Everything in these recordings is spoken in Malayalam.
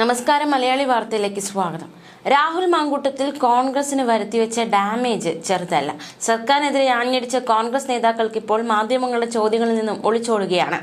നമസ്കാരം മലയാളി വാർത്തയിലേക്ക് സ്വാഗതം. രാഹുൽ മാങ്കൂട്ടത്തിൽ കോൺഗ്രസിന് വരുത്തിവെച്ച ഡാമേജ് ചെറുതല്ല. സർക്കാരിനെതിരെ ആഞ്ഞടിച്ച കോൺഗ്രസ് നേതാക്കൾക്ക് ഇപ്പോൾ മാധ്യമങ്ങളുടെ ചോദ്യങ്ങളിൽ നിന്നും ഒളിച്ചോടുകയാണ്.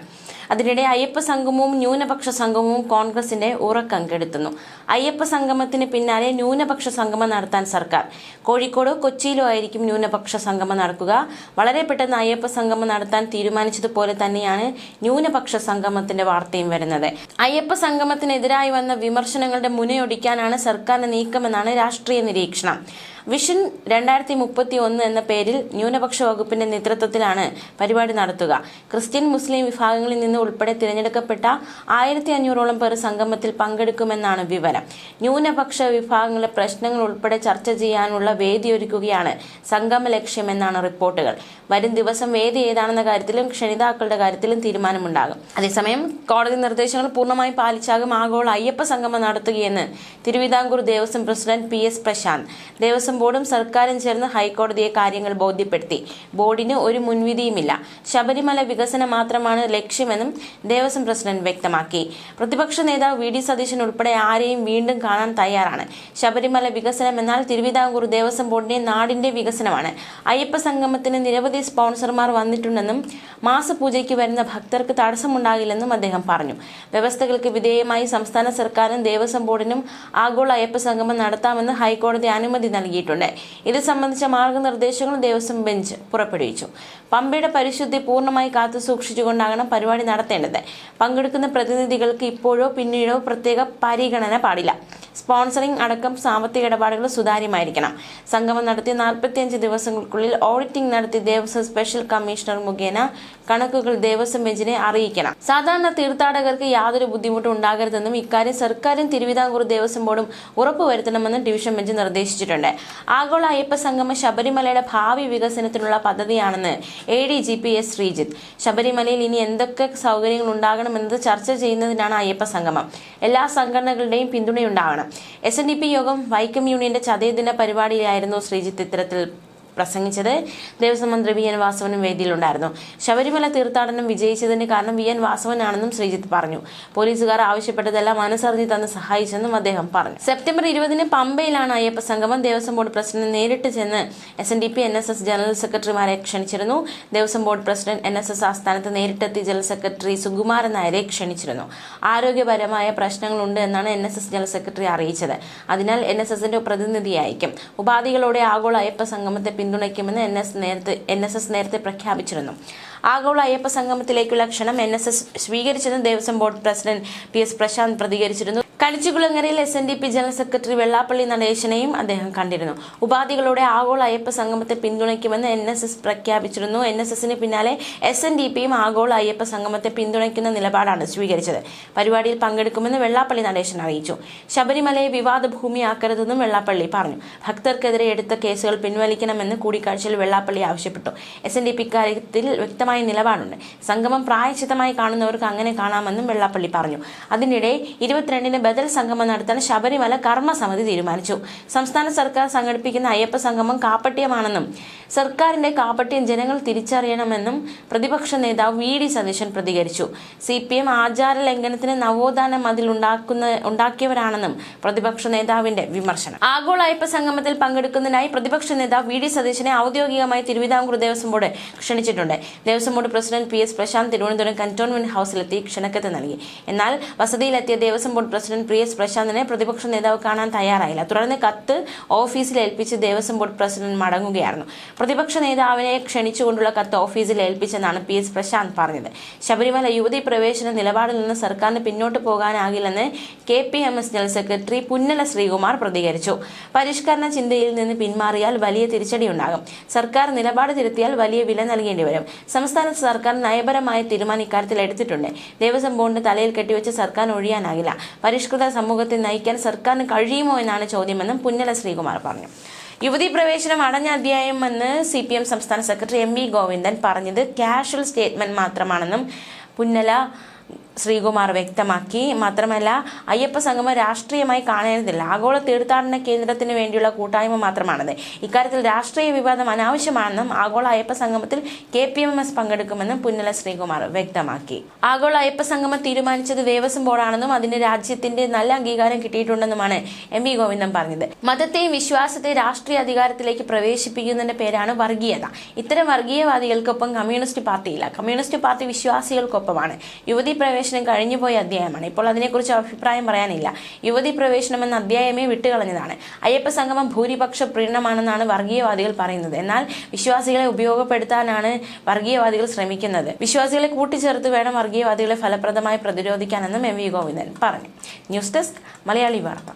അതിനിടെ അയ്യപ്പ സംഗമവും ന്യൂനപക്ഷ സംഗമവും കോൺഗ്രസിന്റെ ഉറക്കം കെടുത്തുന്നു. അയ്യപ്പ സംഗമത്തിന് പിന്നാലെ ന്യൂനപക്ഷ സംഗമം നടത്താൻ സർക്കാർ. കോഴിക്കോടോ കൊച്ചിയിലോ ആയിരിക്കും ന്യൂനപക്ഷ സംഗമം നടക്കുക. വളരെ പെട്ടെന്ന് അയ്യപ്പ സംഗമം നടത്താൻ തീരുമാനിച്ചതുപോലെ തന്നെയാണ് ന്യൂനപക്ഷ സംഗമത്തിന്റെ വാർത്തയും വരുന്നത്. അയ്യപ്പ സംഗമത്തിനെതിരായി വന്ന വിമർശനങ്ങളുടെ മുനയൊടിക്കാനാണ് സർക്കാരിന്റെ നീക്കമെന്നാണ് രാഷ്ട്രീയ നിരീക്ഷണം. വിഷൻ രണ്ടായിരത്തി മുപ്പത്തി ഒന്ന് എന്ന പേരിൽ ന്യൂനപക്ഷ വകുപ്പിന്റെ നേതൃത്വത്തിലാണ് പരിപാടി നടത്തുക. ക്രിസ്ത്യൻ മുസ്ലിം വിഭാഗങ്ങളിൽ നിന്ന് ഉൾപ്പെടെ തിരഞ്ഞെടുക്കപ്പെട്ട ആയിരത്തി അഞ്ഞൂറോളം പേർ സംഗമത്തിൽ പങ്കെടുക്കുമെന്നാണ് വിവരം. ന്യൂനപക്ഷ വിഭാഗങ്ങളിലെ പ്രശ്നങ്ങൾ ഉൾപ്പെടെ ചർച്ച ചെയ്യാനുള്ള വേദി ഒരുക്കുകയാണ് സംഗമ ലക്ഷ്യമെന്നാണ് റിപ്പോർട്ടുകൾ. വരും ദിവസം വേദി ഏതാണെന്ന കാര്യത്തിലും ക്ഷണിതാക്കളുടെ കാര്യത്തിലും തീരുമാനമുണ്ടാകും. അതേസമയം കോടതി നിർദ്ദേശങ്ങൾ പൂർണമായി പാലിച്ചാകും ആഗോള അയ്യപ്പ സംഗമം നടത്തുകയെന്ന് Thiruvithamkoor Devaswom president P S Prashanth. Devaswom ബോർഡും സർക്കാരും ചേർന്ന് ഹൈക്കോടതിയെ കാര്യങ്ങൾ ബോധ്യപ്പെടുത്തി. ബോർഡിന് ഒരു മുൻവിധിയുമില്ല. ശബരിമല വികസനം മാത്രമാണ് ലക്ഷ്യമെന്നും ദേവസ്വം പ്രസിഡന്റ് വ്യക്തമാക്കി. പ്രതിപക്ഷ നേതാവ് വി ഡി സതീശൻ ഉൾപ്പെടെ ആരെയും വീണ്ടും കാണാൻ തയ്യാറാണ്. ശബരിമല വികസനം എന്നാൽ തിരുവിതാംകൂർ ദേവസ്വം ബോർഡിന്റെ നാടിന്റെ വികസനമാണ്. അയ്യപ്പ സംഗമത്തിന് നിരവധി സ്പോൺസർമാർ വന്നിട്ടുണ്ടെന്നും മാസപൂജയ്ക്ക് വരുന്ന ഭക്തർക്ക് തടസ്സമുണ്ടാകില്ലെന്നും അദ്ദേഹം പറഞ്ഞു. വ്യവസ്ഥകൾക്ക് വിധേയമായി സംസ്ഥാന സർക്കാരും ദേവസ്വം ബോർഡിനും ആഗോള അയ്യപ്പ സംഗമം നടത്താമെന്ന് ഹൈക്കോടതി അനുമതി നൽകിയിട്ടുണ്ട് ഇത് സംബന്ധിച്ച മാർഗനിർദ്ദേശങ്ങൾ ദേവസ്വം ബെഞ്ച് പുറപ്പെടുവിച്ചു. പമ്പയുടെ പരിശുദ്ധി പൂർണമായി കാത്തു സൂക്ഷിച്ചുകൊണ്ടാകണം പരിപാടി നടത്തേണ്ടത്. പങ്കെടുക്കുന്ന പ്രതിനിധികൾക്ക് ഇപ്പോഴോ പിന്നീടോ പ്രത്യേക പരിഗണന പാടില്ല. സ്പോൺസറിംഗ് അടക്കം സാമ്പത്തിക ഇടപാടുകൾ സുതാര്യമായിരിക്കണം. സംഗമം നടത്തി നാൽപ്പത്തിയഞ്ച് ദിവസങ്ങൾക്കുള്ളിൽ ഓഡിറ്റിംഗ് നടത്തി ദേവസ്വം സ്പെഷ്യൽ കമ്മീഷണർ മുഖേന കണക്കുകൾ ദേവസ്വം ബെഞ്ചിനെ അറിയിക്കണം. സാധാരണ തീർത്ഥാടകർക്ക് യാതൊരു ബുദ്ധിമുട്ടും ഉണ്ടാകരുതെന്നും ഇക്കാര്യം സർക്കാരും തിരുവിതാംകൂർ ദേവസ്വം ബോർഡും ഉറപ്പുവരുത്തണമെന്നും ഡിവിഷൻ ബെഞ്ച് നിർദ്ദേശിച്ചിട്ടുണ്ട്. ആഗോള അയ്യപ്പ സംഗമം ശബരിമലയുടെ ഭാവി വികസനത്തിനുള്ള പദ്ധതിയാണെന്ന് A D G P S Sreejith. ശബരിമലയിൽ ഇനി എന്തൊക്കെ സൗകര്യങ്ങൾ ഉണ്ടാകണമെന്നത് ചർച്ച ചെയ്യുന്നതിനാണ് അയ്യപ്പ സംഗമം. എല്ലാ സംഘടനകളുടെയും പിന്തുണയുണ്ടാകണം S N D P Yogam Vaikom യൂണിയന്റെ ചതയദിന പരിപാടിയിലായിരുന്നു ശ്രീജിത്ത് ഇത്തരത്തിൽ പ്രസംഗിച്ചത് ദേവസ്വം മന്ത്രി വി എൻ വാസവനും വേദിയിലുണ്ടായിരുന്നു. ശബരിമല തീർത്ഥാടനം വിജയിച്ചതിന് കാരണം വി എൻ വാസവനാണെന്നും ശ്രീജിത്ത് പറഞ്ഞു. പോലീസുകാർ ആവശ്യപ്പെട്ടതെല്ലാം മനസ്സറിഞ്ഞ് തന്ന് സഹായിച്ചെന്നും അദ്ദേഹം പറഞ്ഞു. സെപ്റ്റംബർ ഇരുപതിന് പമ്പയിലാണ് അയ്യപ്പ സംഗമം. ദേവസ്വം ബോർഡ് പ്രസിഡന്റ് നേരിട്ട് ചെന്ന് S N D P N S S general സെക്രട്ടറിമാരെ ക്ഷണിച്ചിരുന്നു. Devaswom board president N S S ആസ്ഥാനത്ത് നേരിട്ടെത്തി ജനറൽ സെക്രട്ടറി സുകുമാരൻ നായരെ ക്ഷണിച്ചിരുന്നു. ആരോഗ്യപരമായ പ്രശ്നങ്ങളുണ്ട് എന്നാണ് N S S general secretary അറിയിച്ചത്. അതിനാൽ എൻ എസ് എസിന്റെ പ്രതിനിധിയായിരിക്കും. ഉപാധികളോടെ ആഗോള അയ്യപ്പ സംഗമത്തെ പിന്തുണയ്ക്കുമെന്ന് എൻ എസ് നേരത്തെ എൻ എസ് എസ് നേരത്തെ പ്രഖ്യാപിച്ചിരുന്നു. ആഗോള അയ്യപ്പ സംഗമത്തിലേക്കുള്ള ക്ഷണം N S S സ്വീകരിച്ചെന്ന് Devaswom board president P S Prashanth പ്രതികരിച്ചിരുന്നു. കളിച്ചുകുളങ്ങരയിൽ S N D P general secretary Vellappally നടേശനെയും അദ്ദേഹം കണ്ടിരുന്നു. ഉപാധികളുടെ ആഗോള അയ്യപ്പ സംഗമത്തെ പിന്തുണയ്ക്കുമെന്ന് എൻ എസ് എസ് പ്രഖ്യാപിച്ചിരുന്നു. എൻ എസ് എസിന് പിന്നാലെ എസ് എൻ ഡി പിയും ആഗോള അയ്യപ്പ സംഗമത്തെ പിന്തുണയ്ക്കുന്ന നിലപാടാണ് സ്വീകരിച്ചത്. പരിപാടിയിൽ പങ്കെടുക്കുമെന്ന് വെള്ളാപ്പള്ളി നടേശൻ അറിയിച്ചു. ശബരിമലയെ വിവാദ ഭൂമിയാക്കരുതെന്നും വെള്ളാപ്പള്ളി പറഞ്ഞു. ഭക്തർക്കെതിരെ എടുത്ത കേസുകൾ പിൻവലിക്കണമെന്ന് കൂടിക്കാഴ്ചയിൽ വെള്ളാപ്പള്ളി ആവശ്യപ്പെട്ടു. എസ് എൻ ഡി പി കാര്യത്തിൽ വ്യക്തമായ നിലപാടുണ്ട്. സംഗമം പ്രായച്ചിതമായി കാണുന്നവർക്ക് അങ്ങനെ കാണാമെന്നും വെള്ളാപ്പള്ളി പറഞ്ഞു. അതിനിടെ ഇരുപത്തിരണ്ടിന് ബദൽ സംഗമം നടത്താൻ ശബരിമല കർമ്മസമിതി തീരുമാനിച്ചു. സംസ്ഥാന സർക്കാർ സംഘടിപ്പിക്കുന്ന അയ്യപ്പ സംഗമം കാപ്പട്യമാണെന്നും സർക്കാരിന്റെ കാപ്പട്യം ജനങ്ങൾ തിരിച്ചറിയണമെന്നും പ്രതിപക്ഷ നേതാവ് വി ഡി സതീശൻ പ്രതികരിച്ചു. സി പി എം ആചാര ലംഘനത്തിന് നവോത്ഥാന മതിൽ ഉണ്ടാക്കുന്ന ഉണ്ടാക്കിയവരാണെന്നും പ്രതിപക്ഷ നേതാവിന്റെ വിമർശനം. ആഗോള അയ്യപ്പ സംഗമത്തിൽ പങ്കെടുക്കുന്നതിനായി പ്രതിപക്ഷ നേതാവ് വി ഡി സതീശനെ ഔദ്യോഗികമായി തിരുവിതാംകൂർ ദേവസ്വം ബോർഡ് ക്ഷണിച്ചിട്ടുണ്ട്. Devaswom board president P S Prashanth Thiruvananthapuram cantonment ഹൌസിലെത്തി ക്ഷണക്കത്ത് നൽകി. എന്നാൽ വസതിയിലെത്തിയ Devaswom board president P S പ്രശാന്തിനെ പ്രതിപക്ഷ നേതാവ് കാണാൻ തയ്യാറായില്ല. തുടർന്ന് കത്ത് ഓഫീസിൽ ഏൽപ്പിച്ച് ദേവസ്വം ബോർഡ് പ്രസിഡന്റ് മടങ്ങുകയായിരുന്നു. പ്രതിപക്ഷ നേതാവിനെ ക്ഷണിച്ചുകൊണ്ടുള്ള കത്ത് ഓഫീസിൽ ഏൽപ്പിച്ചെന്നാണ് പി എസ് പ്രശാന്ത് പറഞ്ഞത്. ശബരിമല യുവതി പ്രവേശന നിലപാടിൽ നിന്ന് സർക്കാരിന് പിന്നോട്ട് പോകാനാകില്ലെന്ന് K P M S general secretary Punnala Sreekumar പ്രതികരിച്ചു. പരിഷ്കരണ ചിന്തയിൽ നിന്ന് പിന്മാറിയാൽ വലിയ തിരിച്ചടിയുണ്ടാകും. സർക്കാർ നിലപാട് തിരുത്തിയാൽ വലിയ വില നൽകേണ്ടി വരും. സംസ്ഥാന സർക്കാർ നയപരമായ തീരുമാനം ഇക്കാര്യത്തിൽ എടുത്തിട്ടുണ്ട്. ദേവസ്വം ബോർഡിന് തലയിൽ കെട്ടിവെച്ച് സർക്കാർ ഒഴിയാനാകില്ല. പരിഷ്കൃത സമൂഹത്തെ നയിക്കാൻ സർക്കാരിന് കഴിയുമോ എന്നാണ് ചോദ്യമെന്നും പുന്നല ശ്രീകുമാർ പറഞ്ഞു. യുവതി പ്രവേശനം അടഞ്ഞ അധ്യായമെന്ന് സി പി എം സംസ്ഥാന സെക്രട്ടറി എം വി ഗോവിന്ദൻ പറഞ്ഞത് കാഷ്വൽ സ്റ്റേറ്റ്മെന്റ് മാത്രമാണെന്നും പുന്നല ശ്രീകുമാർ വ്യക്തമാക്കി. മാത്രമല്ല അയ്യപ്പ സംഗമം രാഷ്ട്രീയമായി കാണേണ്ടതില്ല. ആഗോള തീർത്ഥാടന കേന്ദ്രത്തിന് വേണ്ടിയുള്ള കൂട്ടായ്മ മാത്രമാണെന്ന് ഇക്കാര്യത്തിൽ രാഷ്ട്രീയ വിവാദം അനാവശ്യമാണെന്നും ആഗോള അയ്യപ്പ സംഗമത്തിൽ കെ പി എം എസ് പങ്കെടുക്കുമെന്നും പുന്നല ശ്രീകുമാർ വ്യക്തമാക്കി. ആഗോള അയ്യപ്പ സംഗമം തീരുമാനിച്ചത് ദേവസ്വം ബോർഡാണെന്നും അതിന് രാജ്യത്തിന്റെ നല്ല അംഗീകാരം കിട്ടിയിട്ടുണ്ടെന്നുമാണ് എം വി ഗോവിന്ദൻ പറഞ്ഞത്. മതത്തെയും വിശ്വാസത്തെയും രാഷ്ട്രീയ അധികാരത്തിലേക്ക് പ്രവേശിപ്പിക്കുന്നതിന്റെ പേരാണ് വർഗീയത. ഇത്തരം വർഗീയവാദികൾക്കൊപ്പം കമ്മ്യൂണിസ്റ്റ് പാർട്ടിയില്ല. കമ്മ്യൂണിസ്റ്റ് പാർട്ടി വിശ്വാസികൾക്കൊപ്പമാണ്. യുവതി പ്രവേശനം കഴിഞ്ഞുപോയ അധ്യായമാണ്. ഇപ്പോൾ അതിനെക്കുറിച്ച് അഭിപ്രായം പറയാനില്ല. യുവതി പ്രവേശനം എന്ന അധ്യായമേ വിട്ടുകളഞ്ഞതാണ്. അയ്യപ്പ സംഗമം ഭൂരിപക്ഷ പ്രീണമാണെന്നാണ് വർഗീയവാദികൾ പറയുന്നത്. എന്നാൽ വിശ്വാസികളെ ഉപയോഗപ്പെടുത്താനാണ് വർഗീയവാദികൾ ശ്രമിക്കുന്നത്. വിശ്വാസികളെ കൂട്ടിച്ചേർത്ത് വേണം വർഗീയവാദികളെ ഫലപ്രദമായി പ്രതിരോധിക്കാനെന്നും എം വി ഗോവിന്ദൻ പറഞ്ഞു. ന്യൂസ് ഡെസ്ക് മലയാളി വാർത്ത.